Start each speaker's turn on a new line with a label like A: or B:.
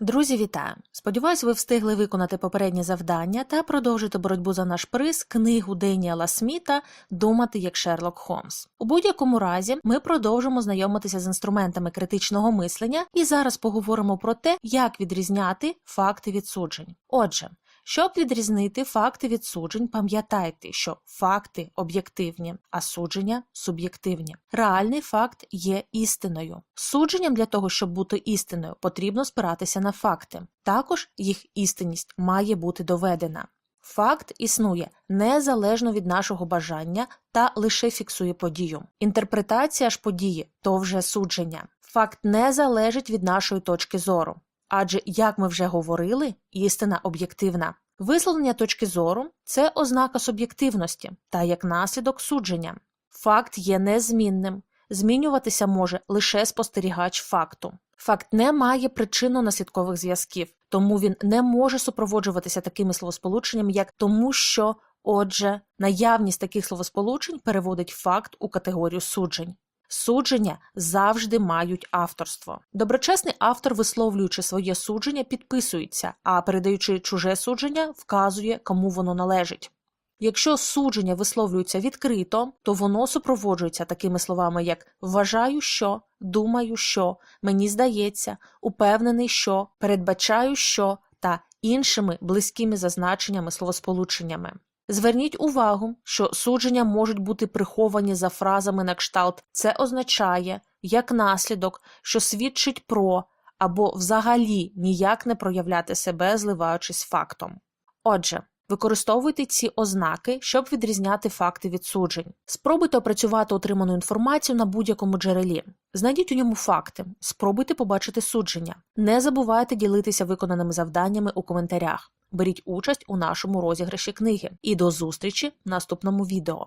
A: Друзі, вітаю! Сподіваюсь, ви встигли виконати попереднє завдання та продовжити боротьбу за наш приз книгу Деніела Сміта Думати як Шерлок Холмс. У будь-якому разі ми продовжимо знайомитися з інструментами критичного мислення і зараз поговоримо про те, як відрізняти факти від суджень. Отже, щоб відрізнити факти від суджень, пам'ятайте, що факти об'єктивні, а судження суб'єктивні. Реальний факт є істиною. Судженням для того, щоб бути істиною, потрібно спиратися на факти. Також їх істинність має бути доведена. Факт існує незалежно від нашого бажання та лише фіксує подію. Інтерпретація ж події то вже судження. Факт не залежить від нашої точки зору. Адже, як ми вже говорили, істина об'єктивна. Висловлення точки зору це ознака суб'єктивності та як наслідок судження. Факт є незмінним, змінюватися може лише спостерігач факту. Факт не має причинно-наслідкових зв'язків, тому він не може супроводжуватися такими словосполученнями, як тому що, отже, наявність таких словосполучень переводить факт у категорію суджень. Судження завжди мають авторство. Доброчесний автор, висловлюючи своє судження, підписується, а передаючи чуже судження, вказує, кому воно належить. Якщо судження висловлюється відкрито, то воно супроводжується такими словами, як вважаю, що, думаю, що, мені здається, упевнений, що, передбачаю, що та іншими близькими зазначеннями словосполученнями. Зверніть увагу, що судження можуть бути приховані за фразами на кшталт це означає, як наслідок, що свідчить про або взагалі ніяк не проявляти себе, зливаючись фактом. Отже, використовуйте ці ознаки, щоб відрізняти факти від суджень. Спробуйте опрацювати отриману інформацію на будь-якому джерелі. Знайдіть у ньому факти, спробуйте побачити судження. Не забувайте ділитися виконаними завданнями у коментарях. Беріть участь у нашому розіграші книги. І до зустрічі в наступному відео.